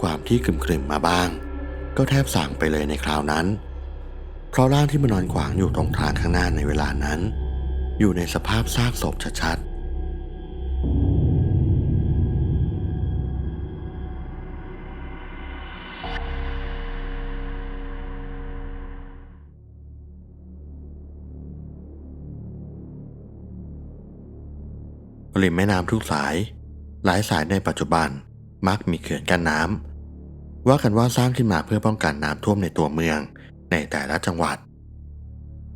ความที่กึ่มๆมาบ้าง ก็แทบสั่งไปเลยในคราวนั้น เพราะร่างที่มานอนขวางอยู่ตรงทางข้างหน้าในเวลานั้น อยู่ในสภาพซากศพชัดๆริมแม่น้ำทุกสาย หลายสายในปัจจุบันมักมีเขื่อนกั้นน้ำ ว่ากันว่าสร้างขึ้นมาเพื่อป้องกันน้ำท่วมในตัวเมือง ในแต่ละจังหวัด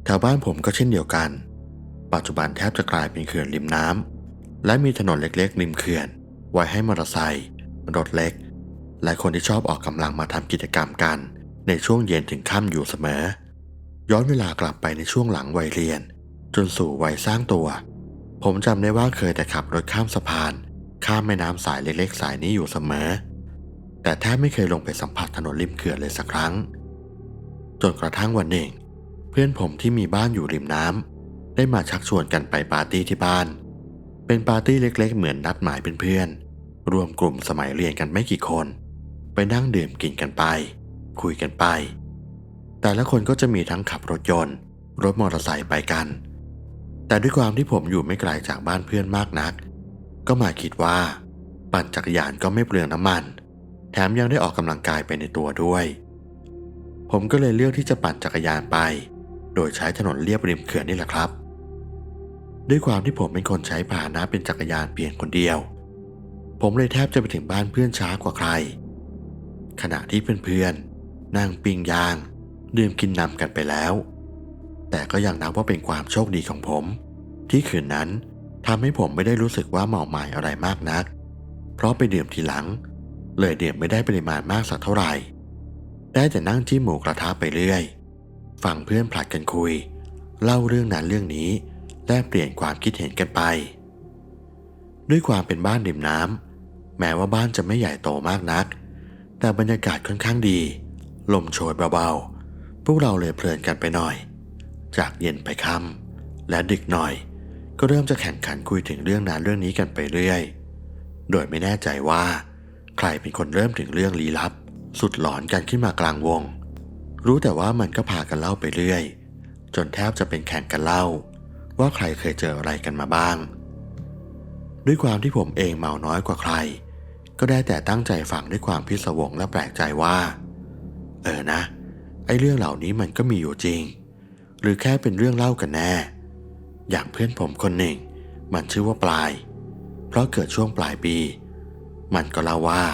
แถวบ้านผมก็เช่นเดียวกัน ปัจจุบันแทบจะกลายเป็นเขื่อนริมน้ำและมีถนนเล็กๆริมเขื่อน ไว้ให้มอเตอร์ไซค์รถเล็ก และคนที่ชอบออกกำลังมาทำกิจกรรมกัน ในช่วงเย็นถึงค่ำอยู่เสมอ ย้อนเวลากลับไปในช่วงหลังวัยเรียน จนสู่วัยสร้างตัว ผมจำได้ว่าเคยแต่ขับรถข้ามสะพาน ข้ามแม่น้ำสายเล็กๆ สายนี้อยู่เสมอ แต่แทบไม่เคยลงไปสัมผัสถนนริมเขื่อนเลยสักครั้ง จนกระทั่งวันหนึ่ง เพื่อนผมที่มีบ้านอยู่ริมน้ำได้มาชักชวนกันไปปาร์ตี้ที่บ้าน เป็นปาร์ตี้เล็กๆ เหมือนนัดหมายเเพื่อนๆรวมกลุ่มสมัยเรียนกันไม่กี่คน ไปนั่งดื่มกินกันไป คุยกันไป แต่ละคนก็จะมีทั้งขับรถยนต์ รถมอเตอร์ไซค์ไปกัน แต่ด้วยความที่ผมอยู่ไม่ไกลจากบ้านเพื่อนมากนัก ก็มาคิดว่า ปั่นจักรยานก็ไม่เปลืองน้ำมัน แถมยังได้ออกกำลังกายไปในตัวด้วย ผมก็เลยเลือกที่จะปั่นจักรยานไป โดยใช้ถนนเลียบริมเขื่อนนี่แหละครับ ด้วยความที่ผมเป็นคนใช้พาหนะเป็นจักรยานเพียงคนเดียว ผมเลยแทบจะไปถึงบ้านเพื่อนช้ากว่าใคร ขณะที่เพื่อนๆนั่งปิ้งยาง ดื่มกินนำกันไปแล้ว แต่ก็ยังนับว่าเป็นความโชคดีของผม ที่คืนนั้นทำให้ผมไม่ได้รู้สึกว่าเมาหมายอะไรมากนัก เพราะไปดื่มทีหลัง เลยดื่มไม่ได้ปริมาณมากสักเท่าไหร่ ได้แต่นั่งจิ้มหมูกระทะไปเรื่อย ฟังเพื่อนผลัดกันคุย เล่าเรื่องนั้นเรื่องนี้ แลกเปลี่ยนความคิดเห็นกันไป ด้วยความเป็นบ้านริมน้ำแม้ว่าบ้านจะไม่ใหญ่โตมากนัก แต่บรรยากาศค่อนข้างดี ลมโชยเบาๆ พวกเราเลยเพลินกันไปหน่อย จากเย็นไปค่ำและดึกหน่อย ก็เริ่มจะแข่งขันคุยถึงเรื่องนั้นเรื่องนี้กันไปเรื่อย โดยไม่แน่ใจว่า รเป็นคนเริ่มถึงเรื่องลี้ลับ สุดหลอนกันขึ้นมากลางวง รู้แต่ว่ามันก็พากันเล่าไปเรื่อย จนแทบจะเป็นแข่งกันเล่า ว่าใครเคยเจออะไรกันมาบ้าง ด้วยความที่ผมเองเมาน้อยกว่าใคร ก็ได้แต่ตั้งใจฟังด้วยความพิศวงและแปลกใจว่า เออนะ ไอ้เรื่องเหล่านี้มันก็มีอยู่จริง หรือแค่เป็นเรื่องเล่ากันแน่ อย่างเพื่อนผมคนหนึ่ง มันชื่อว่าปลาย เพราะเกิดช่วงปลายปี มันก็เล่าว่า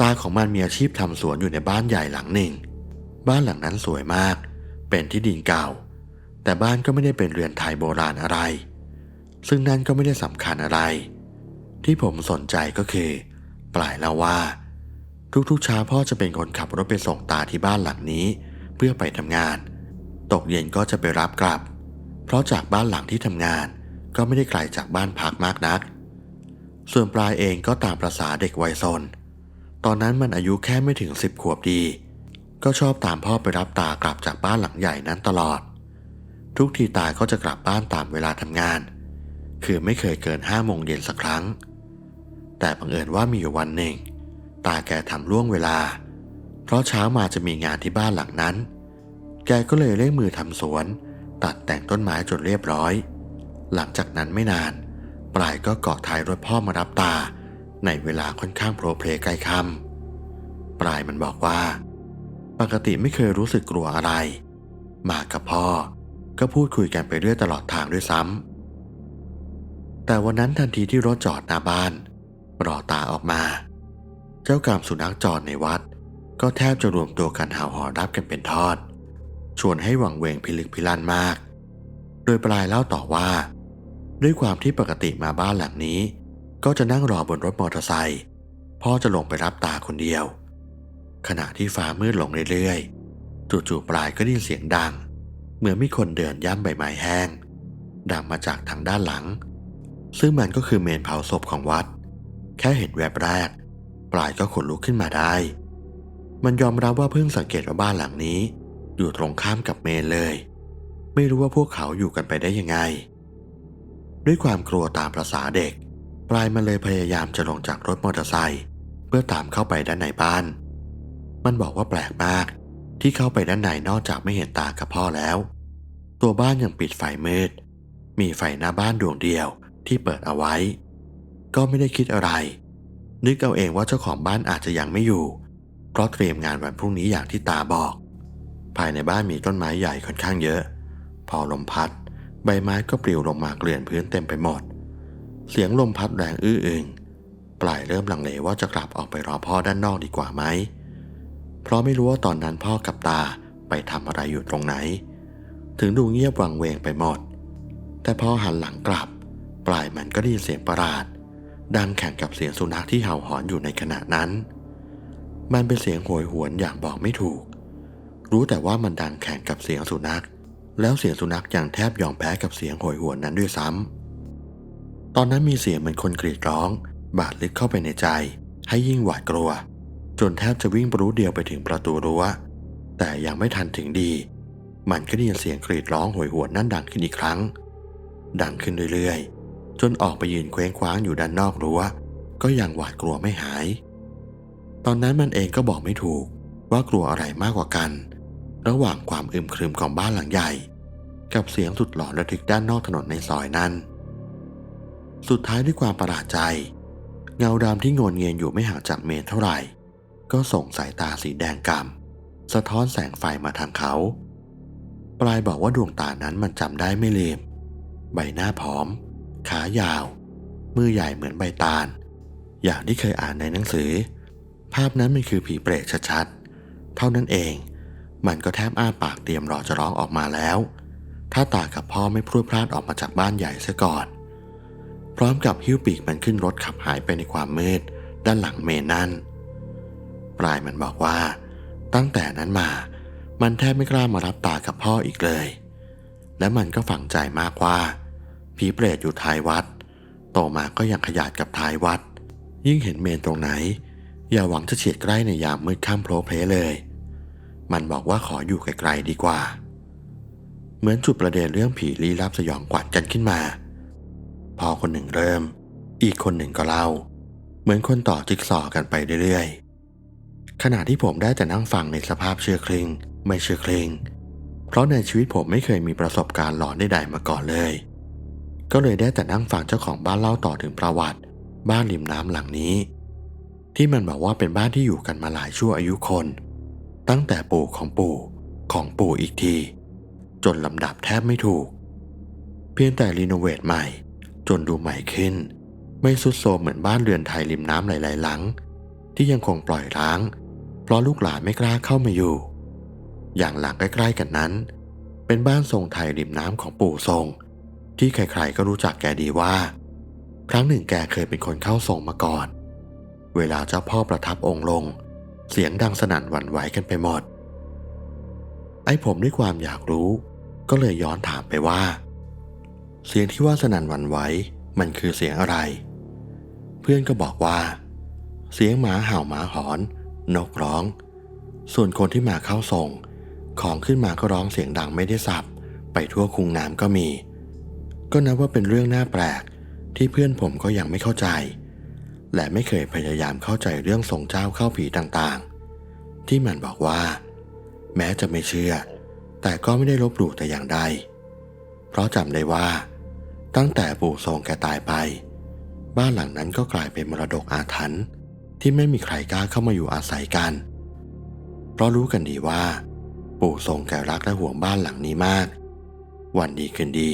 ตาของมันมีอาชีพทำสวนอยู่ในบ้านใหญ่หลังหนึ่ง บ้านหลังนั้นสวยมาก เป็นที่ดินเก่า แต่บ้านก็ไม่ได้เป็นเรือนไทยโบราณอะไร ซึ่งนั่นก็ไม่ได้สำคัญอะไร ที่ผมสนใจก็คือ ปลายเล่าว่า ทุกๆเช้าพ่อจะเป็นคนขับรถไปส่งตาที่บ้านหลังนี้ เพื่อไปทำงาน ตกเย็นก็จะไปรับกลับ เพราะจากบ้านหลังที่ทำงานก็ไม่ได้ไกลจากบ้านพักมากนัก ส่วนปลายเองก็ตามประษาเด็กวัยซน ตอนนั้นมันอายุแค่ไม่ถึงสิบขวบดี ก็ชอบตามพ่อไปรับตากลับจากบ้านหลังใหญ่นั้นตลอด ทุกทีตาก็จะกลับบ้านตามเวลาทำงาน คือไม่เคยเกินห้าโมงเย็นสักครั้ง แต่บังเอิญว่ามีอยู่วันหนึ่ง ตาแกทำล่วงเวลา เพราะเช้ามาจะมีงานที่บ้านหลังนั้น แกก็เลยเร่งมือทำสวน ตัดแต่งต้นไม้จนเรียบร้อย หลังจากนั้นไม่นาน ปลายก็เกาะท้ายรถพ่อมารับตา ในเวลาค่อนข้างโปรเพลใกล้ค่ำปลายมันบอกว่า ปกติไม่เคยรู้สึกกลัวอะไร มากับพ่อ ก็พูดคุยกันไปเรื่อยตลอดทางด้วยซ้ำแต่วันนั้นทันทีที่รถจอดหน้าบ้าน รอตาออกมา เจ้ากรรมสุนัขจรในวัด ก็แทบจะรวมตัวกันหาวหอนรับกันเป็นทอด ชวนให้หวังเวงพิลึกพิลั่นมาก โดยปลายเล่าต่อว่า ด้วยความที่ปกติมาบ้านหลังนี้ ก็จะนั่งรอบนรถมอเตอร์ไซค์พ่อจะลงไปรับตาคนเดียว ขณะที่ฟ้ามืดลงเรื่อยๆจู่ๆปลายก็ได้ยินเสียงดัง เหมือนมีคนเดินย่ำใบไม้แห้ง ดังมาจากทางด้านหลัง ซึ่งมันก็คือเมนเผาศพของวัด แค่เห็นแวบแรก ปลายก็ขนลุกขึ้นมาได้ มันยอมรับว่าเพิ่งสังเกตว่าบ้านหลังนี้ อยู่ตรงข้ามกับเมนเลย ไม่รู้ว่าพวกเขาอยู่กันไปได้ยังไง ด้วยความกลัวตามประษาเด็กปลายมันเลยพยายามจะลงจากรถมอเตอร์ไซค์เพื่อตามเข้าไปด้านในบ้าน มันบอกว่าแปลกมาก ที่เข้าไปด้านในนอกจากไม่เห็นตากับพ่อแล้ว ตัวบ้านยังปิดไฟมืด มีไฟหน้าบ้านดวงเดียวที่เปิดเอาไว้ ก็ไม่ได้คิดอะไร นึกเอาเองว่าเจ้าของบ้านอาจจะยังไม่อยู่ เพราะเตรียมงานวันพรุ่งนี้อย่างที่ตาบอก ภายในบ้านมีต้นไม้ใหญ่ค่อนข้างเยอะ พอลมพัด ใบไม้ก็ปลิวลงมาเกลื่อนพื้นเต็มไปหมด เสียงลมพัดแรงอื้ออึงปลายเริ่มลังเลว่าจะกลับออกไปรอพ่อด้านนอกดีกว่าไหม เพราะไม่รู้ว่าตอนนั้นพ่อกับตาไปทำอะไรอยู่ตรงไหน ถึงดูเงียบวังเวงไปหมด แต่พอหันหลังกลับ ปลายมันก็ได้ยินเสียงประหลาด ดังแข่งกับเสียงสุนัขที่เห่าหอนอยู่ในขณะนั้น มันเป็นเสียงโหยหวนอย่างบอกไม่ถูก รู้แต่ว่ามันดังแข่งกับเสียงสุนัข แล้วเสียงสุนัขยังแทบยอมแพ้กับเสียงโหยหวนนั้นด้วยซ้ำ ตอนนั้นมีเสียงเหมือนคนกรีดร้อง บาดลึกเข้าไปในใจ ให้ยิ่งหวาดกลัว จนแทบจะวิ่งปรู้เดียวไปถึงประตูรั้ว แต่ยังไม่ทันถึงดี มันก็ได้ยินเสียงกรีดร้องโหยหวนนั่นดังขึ้นอีกครั้ง ดังขึ้นเรื่อยๆ จนออกไปยืนเคว้งคว้างอยู่ด้านนอกรั้ว ก็ยังหวาดกลัวไม่หาย ตอนนั้นมันเองก็บอกไม่ถูกว่ากลัวอะไรมากกว่ากัน ระหว่างความอึมครึมของบ้านหลังใหญ่ กับเสียงสุดหลอนระทึกด้านนอกถนนในซอยนั้น สุดท้ายด้วยความประหลาดใจ เงาดำที่โงนเงียนอยู่ไม่ห่างจากเมนเท่าไหร่ ก็ส่งสายตาสีแดงกำสะท้อนแสงไฟมาทางเขา ปลายบอกว่าดวงตานั้นมันจำได้ไม่เลมใบหน้าผอม ขายาว มือใหญ่เหมือนใบตาล อย่างที่เคยอ่านในหนังสือ ภาพนั้นมันคือผีเปรตชัดๆ เท่านั้นเอง มันก็แทบอ้าปากเตรียมรอจะร้องออกมาแล้ว ถ้าตากับพ่อไม่พรวดพลาดออกมาจากบ้านใหญ่ซะก่อน พร้อมกับหิ้วปีกมันขึ้นรถขับหายไปในความมืดด้านหลังเมนนั่น ปลายมันบอกว่า ตั้งแต่นั้นมา มันแทบไม่กล้ามารับตากับพ่ออีกเลย และมันก็ฝังใจมากว่าผีเปรตอยู่ท้ายวัด โตมาก็ยังขยาดกับท้ายวัด ยิ่งเห็นเมนตรงไหน อย่าหวังจะเฉียดใกล้ในยามมืดค่ำโผล่เพลเลย มันบอกว่าขออยู่ไกลๆดีกว่า เหมือนจุดประเด็นเรื่องผีลี้ลับสยองขวัญกันขึ้นมา พอคนหนึ่งเริ่ม อีกคนหนึ่งก็เล่า เหมือนคนต่อจิ๊กซอกันไปเรื่อยๆ ขณะที่ผมได้แต่นั่งฟังในสภาพเชื่อคลิง ไม่เชื่อคลิง เพราะในชีวิตผมไม่เคยมีประสบการณ์หลอนใดๆมาก่อนเลย ก็เลยได้แต่นั่งฟังเจ้าของบ้านเล่าต่อถึงประวัติ บ้านริมน้ำหลังนี้ ที่มันบอกว่าเป็นบ้านที่อยู่กันมาหลายชั่วอายุคน ตั้งแต่ปู่ของปู่ของปู่อีกที จนลำดับแทบไม่ถูก เพียงแต่รีโนเวทใหม่ จนดูใหม่ขึ้น ไม่สุดโทรมเหมือนบ้านเรือนไทยริมน้ำหลายๆหลัง ที่ยังคงปล่อยร้าง เพราะลูกหลานไม่กล้าเข้ามาอยู่ อย่างหลังใกล้ๆกันนั้น เป็นบ้านทรงไทยริมน้ำของปู่ทรง ที่ใครๆก็รู้จักแกดีว่า ครั้งหนึ่งแกเคยเป็นคนเข้าทรงมาก่อน เวลาเจ้าพ่อประทับองค์ลง เสียงดังสนั่นหวั่นไหวกันไปหมด ไอ้ผมด้วยความอยากรู้ ก็เลยย้อนถามไปว่า เสียงที่ว่าสนั่นหวั่นไหวมันคือเสียงอะไร เพื่อนก็บอกว่า เสียงหมาเห่าหมาหอน นกร้อง ส่วนคนที่มาเข้าทรงของขึ้นมาก็ร้องเสียงดังไม่ได้สับ ไปทั่วคุงน้ำก็มี ก็นับว่าเป็นเรื่องน่าแปลกที่เพื่อนผมก็ยังไม่เข้าใจ และไม่เคยพยายามเข้าใจเรื่องทรงเจ้าเข้าผีต่างๆ ที่มันบอกว่า แม้จะไม่เชื่อ แต่ก็ไม่ได้ลบหลู่แต่อย่างใด เพราะจำได้ว่า ตั้งแต่ปู่ทรงแกตายไป บ้านหลังนั้นก็กลายเป็นมรดกอาถรรพ์ที่ไม่มีใครกล้าเข้ามาอยู่อาศัยกัน เพราะรู้กันดีว่า ปู่ทรงแกรักและห่วงบ้านหลังนี้มาก วันดีคืนดี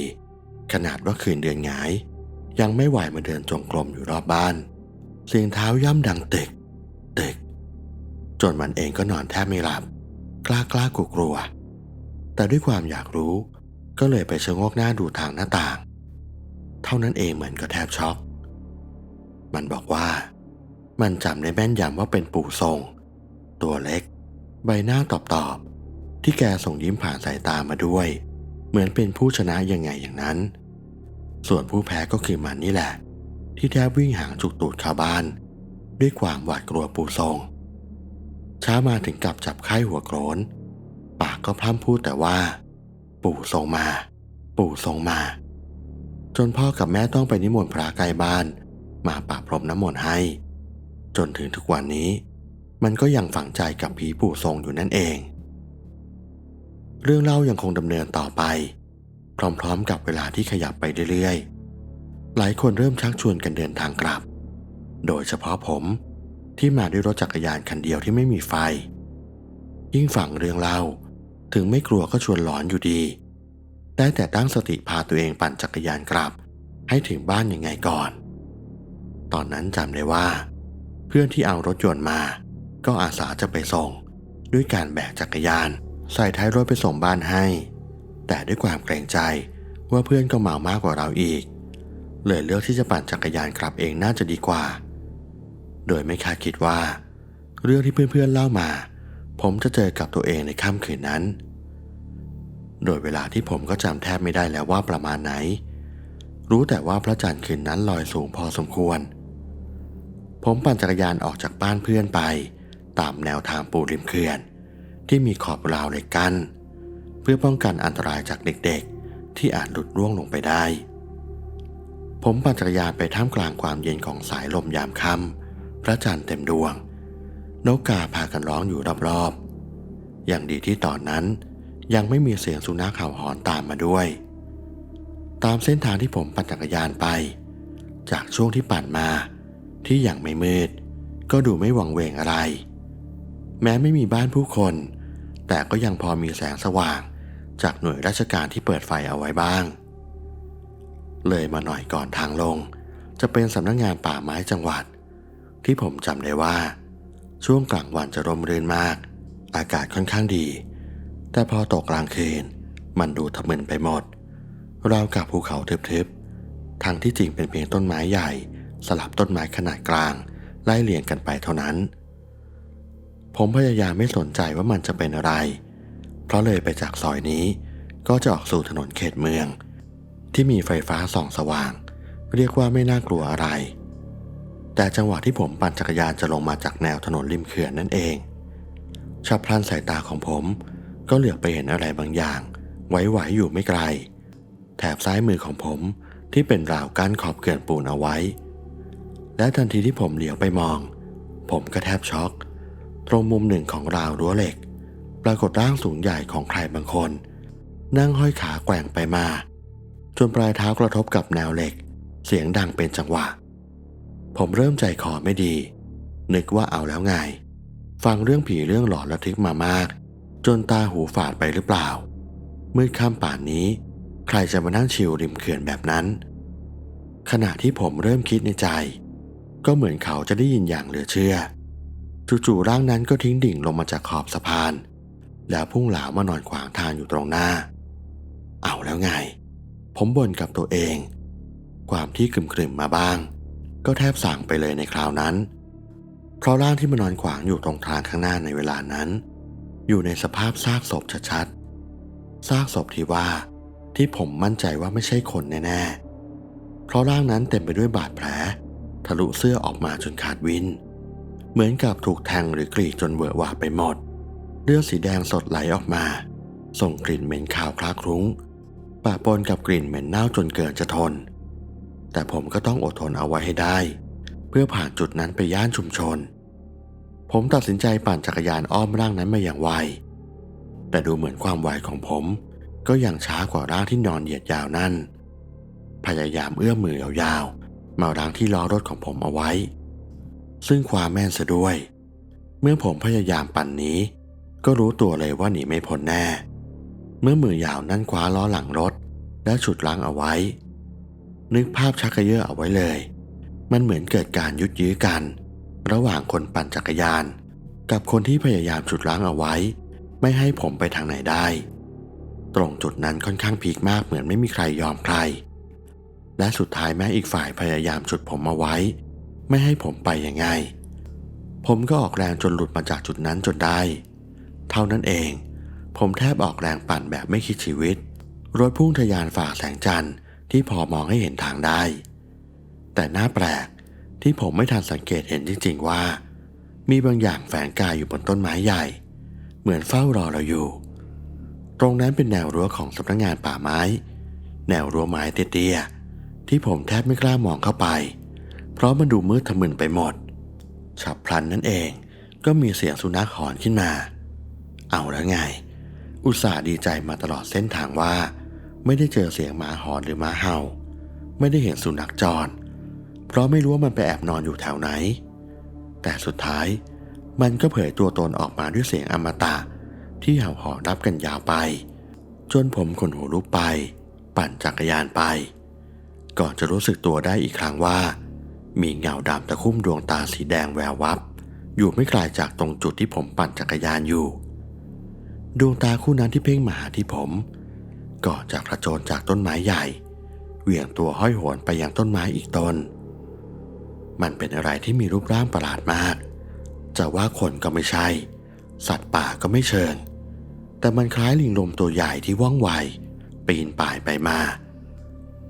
ขนาดว่าคืนเดือนหงาย ยังไม่ไหวมาเดินจงกรมอยู่รอบบ้าน เสียงเท้าย่ำดังเตึกตึกจนมันเองก็นอนแทบไม่หลับ กล้ากล้ากลัวกลัว แต่ด้วยความอยากรู้ก็เลยไปชะงกหน้าดูทางหน้าต่าง เท่านั้นเองเหมือนก็แทบช็อก มันบอกว่า มันจำได้แม่นยำว่าเป็นปู่ทรง ตัวเล็ก ใบหน้าตอบๆที่แกส่งยิ้มผ่านสายตามาด้วย เหมือนเป็นผู้ชนะยังไงอย่างนั้น ส่วนผู้แพ้ก็คือมันนี่แหละ ที่แทบวิ่งหางจุกตูดเข้าบ้าน ด้วยความหวาดกลัวปู่ทรงช้ามาถึงกับจับไข้หัวโกรน ปากก็พร่ำพูดแต่ว่า ปู่ทรงมา ปู่ทรงมา จนพ่อกับแม่ต้องไปนิมนต์พระใกล้บ้าน มาปะพรมน้ำมนต์ให้ จนถึงทุกวันนี้ มันก็ยังฝังใจกับผีปู่ทรงอยู่นั่นเอง เรื่องเล่ายังคงดำเนินต่อไป พร้อมๆกับเวลาที่ขยับไปเรื่อยๆ หลายคนเริ่มชักชวนกันเดินทางกลับ โดยเฉพาะผมที่มาด้วยรถจักรยานคันเดียวที่ไม่มีไฟ ยิ่งฟังเรื่องเล่าถึงไม่กลัวก็ชวนหลอนอยู่ดี ได้แต่ตั้งสติพาตัวเองปั่นจักรยานกลับ ให้ถึงบ้านยังไงก่อน ตอนนั้นจำได้ว่า เพื่อนที่เอารถยนต์มา ก็อาสาจะไปส่ง ด้วยการแบกจักรยาน ใส่ท้ายรถไปส่งบ้านให้ แต่ด้วยความเกรงใจว่าเพื่อนก็เมามากกว่าเราอีก เลยเลือกที่จะปั่นจักรยานกลับเองน่าจะดีกว่า โดยไม่คาดคิดว่า เรื่องที่เพื่อนๆเล่ามา ผมจะเจอกับตัวเองในค่ำคืนนั้น โดยเวลาที่ผมก็จำแทบไม่ได้แล้วว่าประมาณไหน รู้แต่ว่าพระจันทร์คืนนั้นลอยสูงพอสมควร ผมปั่นจักรยานออกจากบ้านเพื่อนไป ตามแนวทางปูริมเขื่อน ที่มีขอบราวเหล็กกั้นเพื่อป้องกันอันตรายจากเด็กๆ ที่อาจหลุดร่วงลงไปได้ ผมปั่นจักรยานไปท่ามกลางความเย็นของสายลมยามค่ำพระจันทร์เต็มดวง นกกาพากันร้องอยู่รอบๆ อย่างดีที่ตอนนั้นยังไม่มีเสียงสุนัขเห่าหอนตามมาด้วย ตามเส้นทางที่ผมปั่นจักรยานไป จากช่วงที่ปั่นมาที่ยังไม่มืด ก็ดูไม่หวังเวงอะไร แม้ไม่มีบ้านผู้คน แต่ก็ยังพอมีแสงสว่าง จากหน่วยราชการที่เปิดไฟเอาไว้บ้าง เลยมาหน่อยก่อนทางลง จะเป็นสำนักงงานป่าไม้จังหวัด ที่ผมจำได้ว่า ช่วงกลางวันจะร่มรื่นมาก อากาศค่อนข้างดี แต่พอตกกลางคืน มันดูทะมึนไปหมดราวกับภูเขาทึบๆทางที่จริงเป็นเพียงต้นไม้ใหญ่ สลับต้นไม้ขนาดกลาง ไล่เลี่ยงกันไปเท่านั้น ผมพยายามไม่สนใจว่ามันจะเป็นอะไร เพราะเลยไปจากซอยนี้ก็จะออกสู่ถนนเขตเมือง ที่มีไฟฟ้าส่องสว่าง เรียกว่าไม่น่ากลัวอะไร แต่จังหวะที่ผมปั่นจักรยานจะลงมาจากแนวถนนริมเขื่อนนั่นเองฉับพลันสายตาของผมก็เหลือบไปเห็นอะไรบางอย่างไหวๆอยู่ไม่ไกล แถบซ้ายมือของผมที่เป็นราวกั้นขอบเขื่อนปูนเอาไว้ และทันทีที่ผมเหลียวไปมอง ผมก็แทบช็อก ตรงมุมหนึ่งของราวรั้วเหล็ก ปรากฏร่างสูงใหญ่ของใครบางคน นั่งห้อยขาแกว่งไปมา จนปลายเท้ากระทบกับแนวเหล็ก เสียงดังเป็นจังหวะ ผมเริ่มใจคอไม่ดี นึกว่าเอาแล้วไง ฟังเรื่องผีเรื่องหลอนระทึกมามาก จนตาหูฝาดไปหรือเปล่า มืดค่ำป่านนี้ ใครจะมานั่งชิลริมเขื่อนแบบนั้น ขณะที่ผมเริ่มคิดในใจ ก็เหมือนเขาจะได้ยินอย่างเหลือเชื่อจู่ๆร่างนั้นก็ทิ้งดิ่งลงมาจากขอบสะพาน แล้วพุ่งหลามานอนขวางทางอยู่ตรงหน้า เอาแล้วไง ผมบ่นกับตัวเอง ความที่กลึมๆมาบ้าง ก็แทบสั่งไปเลยในคราวนั้น เพราะร่างที่มานอนขวางอยู่ตรงทางข้างหน้าในเวลานั้น อยู่ในสภาพซากศพชัดๆซากศพที่ว่าที่ผมมั่นใจว่าไม่ใช่คนแน่ๆ เพราะร่างนั้นเต็มไปด้วยบาดแผล ทะลุเสื้อออกมาจนขาดวิน เหมือนกับถูกแทงหรือกรีดจนเวอะหวะไปหมด เลือดสีแดงสดไหลออกมา ส่งกลิ่นเหม็นขาวคลาคลุ้ง ปะปนกับกลิ่นเหม็นเน่าจนเกินจะทน แต่ผมก็ต้องอดทนเอาไว้ให้ได้ เพื่อผ่านจุดนั้นไปย่านชุมชน ผมตัดสินใจปั่นจักรยานอ้อมร่างนั้นมาอย่างไว แต่ดูเหมือนความไวของผม ก็ยังช้ากว่าร่างที่นอนเหยียดยาวนั่น พยายามเอื้อมมือยาวๆมารั้งที่ล้อรถของผมเอาไว้ ซึ่งความแม่นซะด้วย เมื่อผมพยายามปั่นนี้ ก็รู้ตัวเลยว่าหนีไม่พ้นแน่ เมื่อมือยาวนั่นคว้าล้อหลังรถ และฉุดล้างเอาไว้ นึกภาพชักกระเยอะเอาไว้เลย มันเหมือนเกิดการยุดยื้อกัน ระหว่างคนปั่นจักรยาน กับคนที่พยายามฉุดล้างเอาไว้ ไม่ให้ผมไปทางไหนได้ ตรงจุดนั้นค่อนข้างพีคมากเหมือนไม่มีใครยอมใคร และสุดท้ายแม้อีกฝ่ายพยายามฉุดผมเอาไว้ ไม่ให้ผมไปยังไง ผมก็ออกแรงจนหลุดมาจากจุดนั้นจนได้ เท่านั้นเอง ผมแทบออกแรงปั่นแบบไม่คิดชีวิต รถพุ่งทะยานฝ่าแสงจันทร์ที่พอมองให้เห็นทางได้ แต่น่าแปลกที่ผมไม่ทันสังเกตเห็นจริง ๆ ว่า มีบางอย่างแฝงกายอยู่บนต้นไม้ใหญ่ เหมือนเฝ้ารอเราอยู่ ตรงนั้นเป็นแนวรั้วของสำนักงงานป่าไม้ แนวรั้วไม้เตี้ยๆที่ผมแทบไม่กล้ามองเข้าไป เพราะมันดูมืดทะมึนไปหมด ฉับพลันนั่นเองก็มีเสียงสุนัขหอนขึ้นมา เอาแล้วไง อุตส่าห์ดีใจมาตลอดเส้นทางว่า ไม่ได้เจอเสียงหมาหอนหรือหมาเห่า ไม่ได้เห็นสุนัขจร เพราะไม่รู้ว่ามันไปแอบนอนอยู่แถวไหน แต่สุดท้ายมันก็เผยตัวตนออกมาด้วยเสียงอมตะ ที่เห่าหอนรับกันยาวไป จนผมขนหัวลุกไป ปั่นจักรยานไป ก่อนจะรู้สึกตัวได้อีกครั้งว่า มีเงาดำตะคุ่มดวงตาสีแดงแวววับ อยู่ไม่ไกลจากตรงจุดที่ผมปั่นจักรยานอยู่ ดวงตาคู่นั้นที่เพ่งมาหาที่ผมก่อนจากกระโจนจากต้นไม้ใหญ่ เหวี่ยงตัวห้อยโหนไปยังต้นไม้อีกต้น มันเป็นอะไรที่มีรูปร่างประหลาดมาก จะว่าคนก็ไม่ใช่ สัตว์ป่าก็ไม่เชิง แต่มันคล้ายลิงลมตัวใหญ่ที่ว่องไว ปีนป่ายไปมา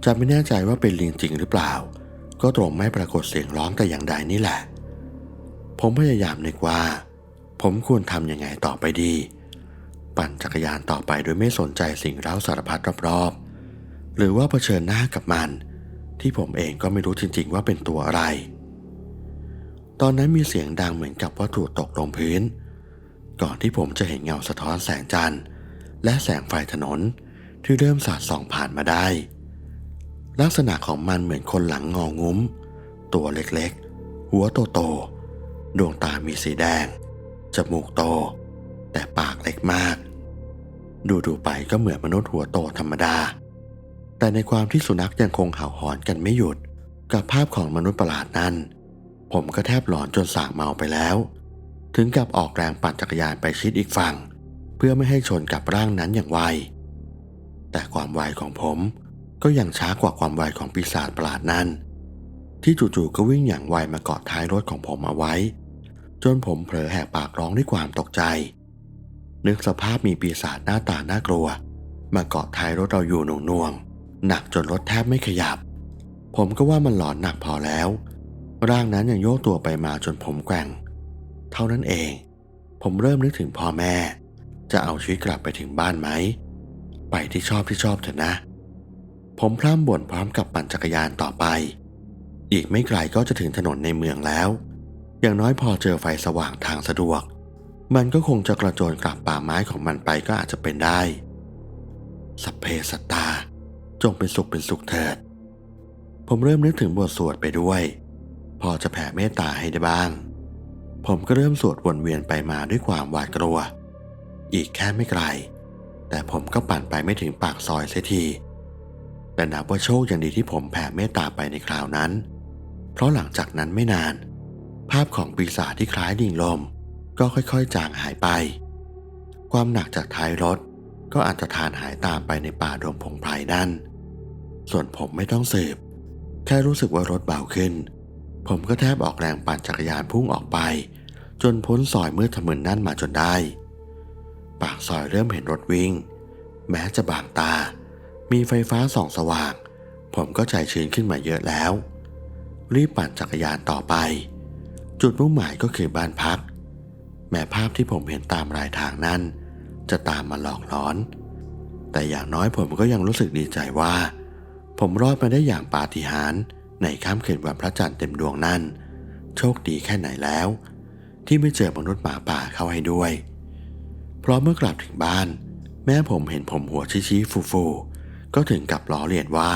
จะไม่แน่ใจว่าเป็นลิงจริงหรือเปล่า ก็ตรงไม่ปรากฏเสียงร้องแต่อย่างใดนี่แหละ ผมพยายามนึกว่า ผมควรทำยังไงต่อไปดี ปั่นจักรยานต่อไปโดยไม่สนใจสิ่งเร้าสารพัดรอบๆ หรือว่าเผชิญหน้ากับมัน ที่ผมเองก็ไม่รู้จริงๆว่าเป็นตัวอะไร ตอนนั้นมีเสียงดังเหมือนกับวัตถุตกลงพื้น ก่อนที่ผมจะเห็นเงาสะท้อนแสงจันทร์ และแสงไฟถนนที่เริ่มสาดส่องผ่านมาได้ ลักษณะของมันเหมือนคนหลังงองุ้ม ตัวเล็กๆ หัวโตๆดวงตามีสีแดง จมูกโต แต่ปากเล็กมาก ดูๆไปก็เหมือนมนุษย์หัวโตธรรมดา แต่ในความที่สุนัขยังคงเห่าหอนกันไม่หยุด กับภาพของมนุษย์ประหลาดนั้น ผมก็แทบหลอนจนสางเมาไปแล้ว ถึงกับออกแรงปั่นจักรยานไปชิดอีกฝั่ง เพื่อไม่ให้ชนกับร่างนั้นอย่างไว แต่ความไวของผมก็ยังช้ากว่าความไวของปีศาจประหลาดนั้น ที่จู่ๆก็วิ่งอย่างไวมาเกาะท้ายรถของผมเอาไว้ จนผมเผลอแหกปากร้องด้วยความตกใจ นึกสภาพมีปีศาจหน้าตาน่ากลัว มาเกาะท้ายรถเราอยู่หน่วงๆหนักจนรถแทบไม่ขยับ ผมก็ว่ามันหลอนหนักพอแล้ว ร่างนั้นยังโยกตัวไปมาจนผมแกว่ง เท่านั้นเอง ผมเริ่มนึกถึงพ่อแม่ จะเอาชีวิตกลับไปถึงบ้านไหม ไปที่ชอบที่ชอบเถอะนะ ผมพร่ำบ่นพร้อมกับปั่นจักรยานต่อไป อีกไม่ไกลก็จะถึงถนนในเมืองแล้ว อย่างน้อยพอเจอไฟสว่างทางสะดวก มันก็คงจะกระโจนกลับป่าไม้ของมันไปก็อาจจะเป็นได้ สัพเพสัตตา จงเป็นสุขเป็นสุขเถิด ผมเริ่มนึกถึงบทสวดไปด้วย พอจะแผ่เมตตาให้ได้บ้าง ผมก็เริ่มสวดวนเวียนไปมาด้วยความหวาดกลัว อีกแค่ไม่ไกล แต่ผมก็ปั่นไปไม่ถึงปากซอยเสียที แต่นับว่าโชคอย่างดีที่ผมแผ่เมตตาไปในคราวนั้น เพราะหลังจากนั้นไม่นาน ภาพของปีศาจที่คล้ายดิ่งลม ก็ค่อยๆจางหายไป ความหนักจากท้ายรถก็อาจจะทานหายตามไปในป่าดงพงไพรนั่น ส่วนผมไม่ต้องสืบแค่รู้สึกว่ารถเบาขึ้น ผมก็แทบออกแรงปั่นจักรยานพุ่งออกไป จนพ้นซอยมืดทะมึนนั่นมาจนได้ ปากซอยเริ่มเห็นรถวิ่ง แม้จะบางตา มีไฟฟ้าส่องสว่าง ผมก็ใจชื้นขึ้นมาเยอะแล้ว รีบปั่นจักรยานต่อไป จุดมุ่งหมายก็คือบ้านพัก ม้ภาพที่ผมเห็นตามรายทางนั้น จะตามมาหลอกหลอน แต่อย่างน้อยผมก็ยังรู้สึกดีใจว่า ผมรอดมาได้อย่างปาฏิหาริย์ในค่ำคืนวันพระจันทร์เต็มดวงนั่นโชคดีแค่ไหนแล้ว ที่ไม่เจอมนุษย์หมาป่าเข้าให้ด้วย เพราะเมื่อกลับถึงบ้าน แม่ผมเห็นผมหัวชี้ๆฟูๆก็ถึงกับล้อเลียนว่า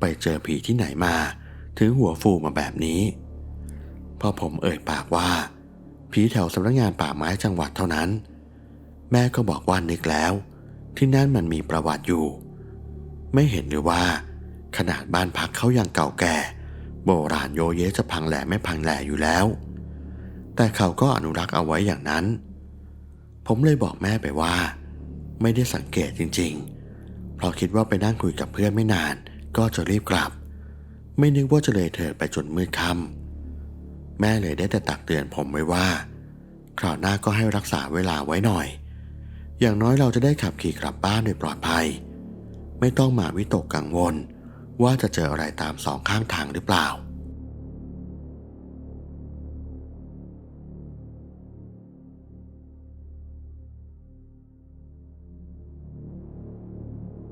ไปเจอผีที่ไหนมา ถึงหัวฟูมาแบบนี้ พอผมเอ่ยปากว่า ผีแถวสำนักงานป่าไม้จังหวัดเท่านั้น แม่ก็บอกว่านึกแล้ว ที่นั่นมันมีประวัติอยู่ ไม่เห็นหรือว่า ขนาดบ้านพักเขายังเก่าแก่ โบราณโยเยจะพังแหล่ไม่พังแหล่อยู่แล้ว แต่เขาก็อนุรักษ์เอาไว้อย่างนั้น ผมเลยบอกแม่ไปว่า ไม่ได้สังเกตจริงๆ เพราะคิดว่าไปนั่งคุยกับเพื่อนไม่นาน ก็จะรีบกลับ ไม่นึกว่าจะเลยเถิดไปจนมืดค่ำ แม่เลยได้แต่ตักเตือนผมไว้ว่า คราวหน้าก็ให้รักษาเวลาไว้หน่อย อย่างน้อยเราจะได้ขับขี่กลับบ้านโดยปลอดภัย ไม่ต้องมาวิตกกังวล ว่าจะเจออะไรตามสองข้างทางหรือเปล่า